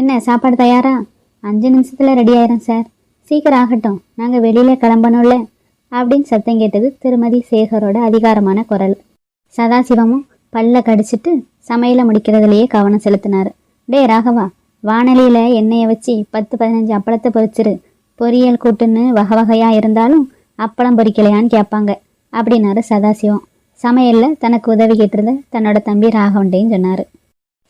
என்ன சாப்பாடு தயாரா? அஞ்சு நிமிஷத்தில் ரெடி ஆயிரும் சார் சீக்கிரம் ஆகட்டும். நாங்கள் வெளியில் கிளம்பணும்ல? அப்படின்னு சத்தம் கேட்டது திருமதி சேகரோட அதிகாரமான குரல். சதாசிவமும் பல்ல கடிச்சிட்டு சமையலை முடிக்கிறதுலையே கவனம் செலுத்தினார். டே ராகவா வானலியில் எண்ணெயை வச்சு பத்து பதினஞ்சு அப்பளத்தை பொறிச்சிரு பொரியல் கூட்டுன்னு வகை வகையாக இருந்தாலும் அப்பளம் பொறிக்கலையான்னு கேட்பாங்க அப்படின்னாரு சதாசிவம். சமையலில் தனக்கு உதவி கேட்டிருந்த தன்னோட தம்பி ராகவன்டேன்னு சொன்னார்.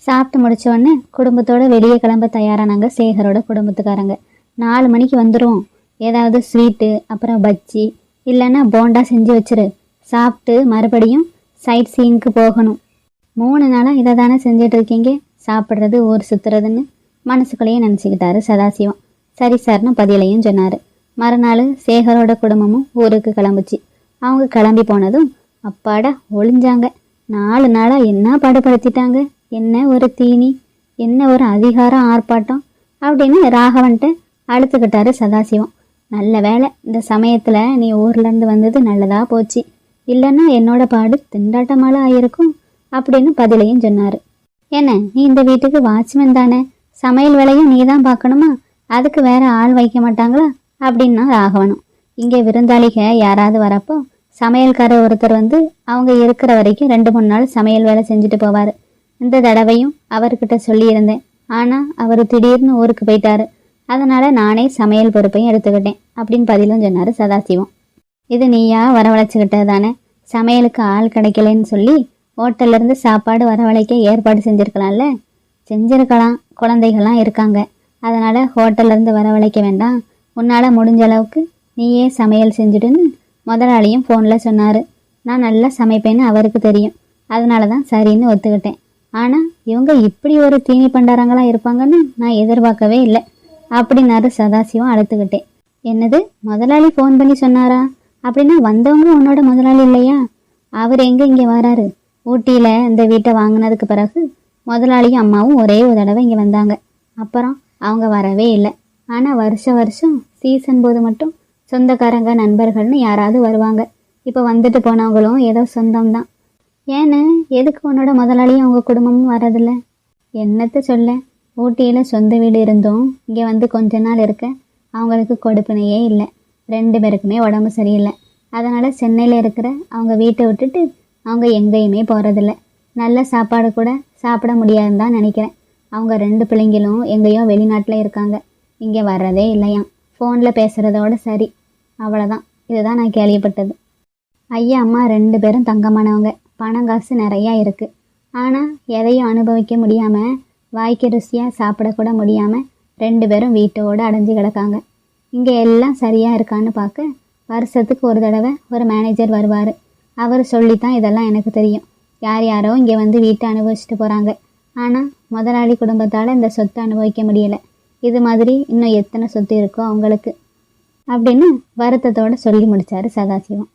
சாப்பிட்டு முடிச்ச உடனே குடும்பத்தோட வெளியே கிளம்ப தயாரானாங்க சேகரோட குடும்பத்துக்காரங்க. நாலு மணிக்கு வந்துடுவோம் ஏதாவது ஸ்வீட்டு அப்புறம் பஜ்ஜி இல்லைன்னா போண்டா செஞ்சு வச்சிரு. சாப்பிட்டு மறுபடியும் சைட் சீனுக்கு போகணும். மூணு நாளாக இதை தானே செஞ்சுட்டு இருக்கீங்க? சாப்பிட்றது ஊர் சுற்றுறதுன்னு மனசுக்குள்ளேயே நினச்சிக்கிட்டாரு சதாசிவம். சரி சார்னு பதிலையும் சொன்னார். மறுநாள் சேகரோட குடும்பமும் ஊருக்கு கிளம்புச்சு. அவங்க கிளம்பி போனதும் அப்பாடா ஒளிஞ்சாங்க. நாலு நாளாக என்ன பாடுபடுத்திட்டாங்க? என்ன ஒரு தீனி? என்ன ஒரு அதிகாரம் ஆர்ப்பாட்டம்? அப்படின்னு ராகவன்ட்டு அழுத்துக்கிட்டாரு சதாசிவம். நல்ல வேலை இந்த சமயத்தில் நீ ஊர்லேருந்து வந்தது நல்லதாக போச்சு. இல்லைன்னா என்னோட பாடு திண்டாட்டமால ஆயிருக்கும் அப்படின்னு பதிலையும் சொன்னார். என்ன நீ இந்த வீட்டுக்கு வாட்ச்மேன் தானே? சமையல் வேலையும் நீ தான் பார்க்கணுமா? அதுக்கு வேற ஆள் வைக்க மாட்டாங்களா? அப்படின்னா ராகவனும். இங்கே விருந்தாளிக யாராவது வரப்போ சமையல்காரர் ஒருத்தர் வந்து அவங்க இருக்கிற வரைக்கும் ரெண்டு மூணு நாள் சமையல் வேலை செஞ்சுட்டு போவார். இந்த தடவையும் அவர்கிட்ட சொல்லியிருந்தேன். ஆனால் அவர் திடீர்னு ஊருக்கு போயிட்டாரு. அதனால நானே சமையல் பொறுப்பையும் எடுத்துக்கிட்டேன் அப்படின்னு பதிலும் சொன்னார் சதாசிவம். இது நீயா வரவழைச்சிக்கிட்டது தானே சமையலுக்கு ஆள் கிடைக்கலன்னு சொல்லி ஹோட்டல்லேருந்து சாப்பாடு வரவழைக்க ஏற்பாடு செஞ்சுருக்கலாம்ல? செஞ்சிருக்கலாம் குழந்தைகள்லாம் இருக்காங்க. அதனால் ஹோட்டல்லேருந்து வரவழைக்க வேண்டாம். உன்னால் முடிஞ்ச அளவுக்கு நீயே சமையல் செஞ்சுடுன்னு முதலாளியும் ஃபோனில் சொன்னார். நான் நல்லா சமைப்பேன்னு அவருக்கு தெரியும். அதனால தான் சரின்னு ஒத்துக்கிட்டேன். ஆனால் இவங்க இப்படி ஒரு தீனி பண்டாரங்களா இருப்பாங்கன்னு நான் எதிர்பார்க்கவே இல்லை. அப்படின்னாரு சதாசிவம் அழுத்துக்கிட்டேன் என்னது முதலாளி ஃபோன் பண்ணி சொன்னாரா? அப்படின்னா வந்தவங்க உன்னோட முதலாளி இல்லையா? அவர் எங்கே இங்கே வராரு? ஊட்டியில் இந்த வீட்டை வாங்கினதுக்கு பிறகு முதலாளியும் அம்மாவும் ஒரே ஒரு தடவை இங்கே வந்தாங்க. அப்புறம் அவங்க வரவே இல்லை. ஆனால் வருஷ வருஷம் சீசன் போது மட்டும் சொந்தக்காரங்க நண்பர்கள்னு யாராவது வருவாங்க. இப்போ வந்துட்டு போனவங்களும் ஏதோ சொந்தம்தான். ஏன்னு எதுக்கு உன்னோட முதலாளியும் அவங்க குடும்பமும் வரதில்ல என்னத்த சொல்ல? ஊட்டியில் சொந்த வீடு இருந்தும். இங்கே வந்து கொஞ்ச நாள் இருக்க. அவங்களுக்கு கொடுப்பினையே இல்லை. ரெண்டு பேருக்குமே உடம்பு சரியில்லை. அதனால் சென்னையில் இருக்கிற அவங்க வீட்டை விட்டுட்டு அவங்க எங்கேயுமே போகிறதில்ல நல்ல சாப்பாடு கூட சாப்பிட முடியாதுன்னு தான் நினைக்கிறேன். அவங்க ரெண்டு பிள்ளைங்களும் எங்கேயோ வெளிநாட்டில் இருக்காங்க. இங்கே வர்றதே இல்லையாம். ஃபோனில் பேசுகிறதோட சரி. அவ்வளோதான் இதுதான் நான் கேள்விப்பட்டது. ஐயா அம்மா ரெண்டு பேரும் தங்கமானவங்க. பணம் காசு நிறையா இருக்குது ஆனால் எதையும் அனுபவிக்க முடியாமல் வாய்க்கு ருசியாக சாப்பிடக்கூட முடியாமல் ரெண்டு பேரும் வீட்டோடு அடைஞ்சு கிடக்காங்க. இங்கே எல்லாம் சரியாக இருக்கான்னு பார்க்க வருஷத்துக்கு ஒரு தடவை ஒரு மேனேஜர் வருவார். அவர் சொல்லி தான் இதெல்லாம் எனக்கு தெரியும். யார் யாரோ இங்கே வந்து வீட்டை அனுபவிச்சுட்டு போகிறாங்க ஆனால் முதலாளி குடும்பத்தால் இந்த சொத்தை அனுபவிக்க முடியலை. இது மாதிரி இன்னும் எத்தனை சொத்து இருக்கோ அவங்களுக்கு. அப்படின்னு வருத்தத்தோடு சொல்லி முடித்தார் சதாசிவம்.